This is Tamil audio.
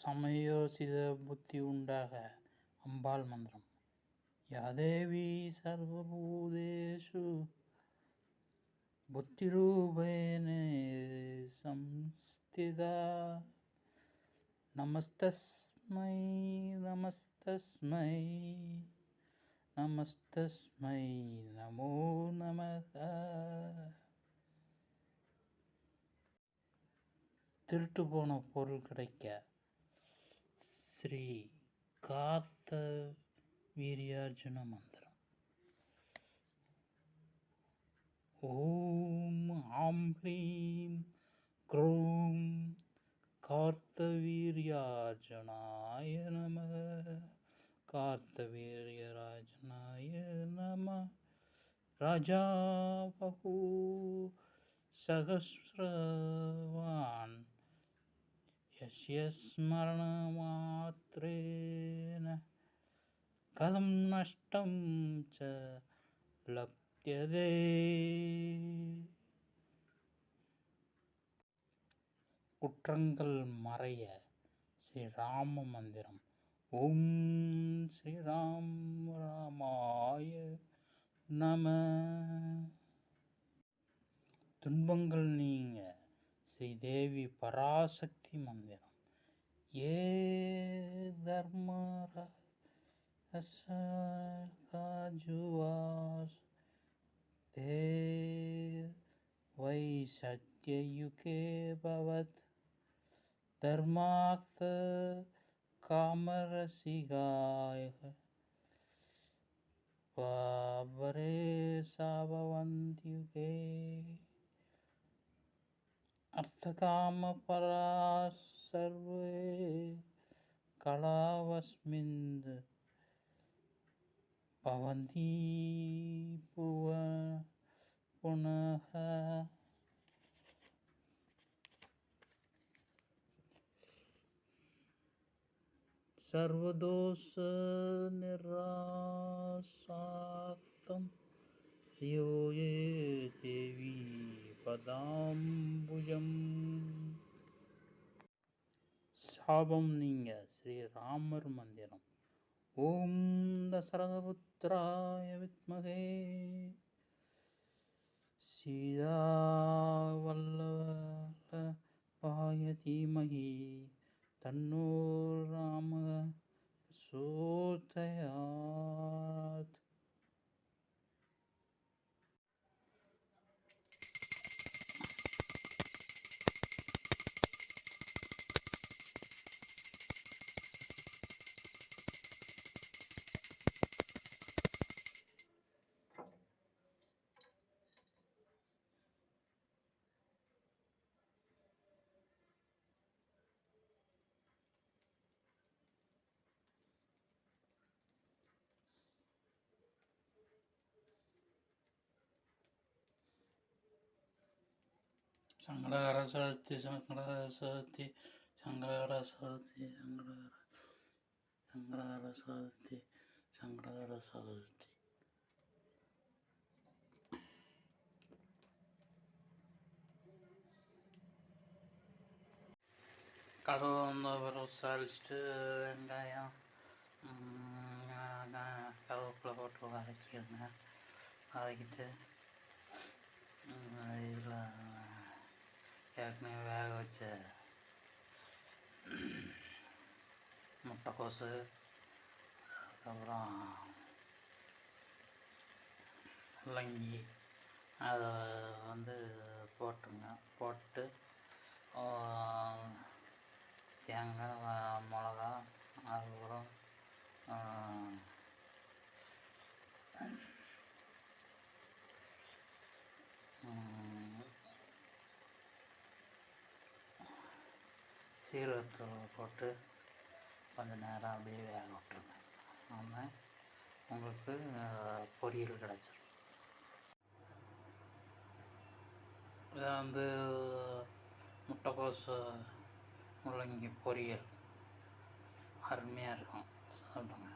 சமயோசித புத்தி உண்டாக அம்பாள் மந்திரம். யாதேவி சர்வபூதேஷு புத்திரூபேனே சம்ஸ்திதா. நமஸ்தஸ்மை நமஸ்தஸ்மை நமஸ்தஸ்மை நமோ நமக திருட்டு போன பொருள் கிடைக்க श्री कार्त वीरार्जुन मंत्र ओम आम ह्रीं क्रूं कार्तवीर्याजनाय नम। कार्तवीर्यराजनाय नम। राजा बहु सहस्र यस्य स्मरणमात्रेण कथं नष्टं च लप्यते குற்றங்கள் மறைய ஸ்ரீராம மந்திரம் ஓம் ஸ்ரீராம் ராமாய நம துன்பங்கள் நீங்க ஸ்ரீதேவி பராசக்தி மந்திரம் ये धर्म का जुवास ते वै सत्ययुगे भवत्। धर्मार्थ कामरसिगाय पावरे साववन्त्युगे। अर्थकामपरास् सर्वे कलावस्मिन्द भवन्ति पुव पुनः। सर्वदोषनिरासार्थं यो ये देवी पदाम्बुजम्। சாபம் நீங்க. ஸ்ரீராமர் மந்திரம். ஓம் தசரதபுத்திராய வித்மகே. சீதாவல்லபாய தீமகி தன்னோ ராம சோதயாத். சங்கடகர சதுர்த்தி சங்கடகர சதுர்த்தி சங்கடகர சதுர்த்தி சங்கடகர சங்கடகர சதுர்த்தி சங்கடகர சதுர்த்தி கடவுள் வந்து அப்புறம் விசாரிச்சுட்டு வெங்காயம் கருவேப்பிலை போட்டு வதக்கிடுங்க வதக்கிட்டு இதில் வச்ச முட்டைக்கோசு அதுக்கப்புறம் முள்ளங்கி அதை வந்து போட்டுருங்க போட்டு தேங்காய் மிளகா அதுக்கப்புறம் சீரகத்தூள் போட்டு கொஞ்சம் நேரம் அப்படியே வேக விட்டுருங்க. ஆனால் உங்களுக்கு பொரியல் கிடச்சிரும். இதை வந்து முட்டைக்கோஸ் முள்ளங்கி பொரியல். அருமையாக இருக்கும். சாப்பிடுங்க.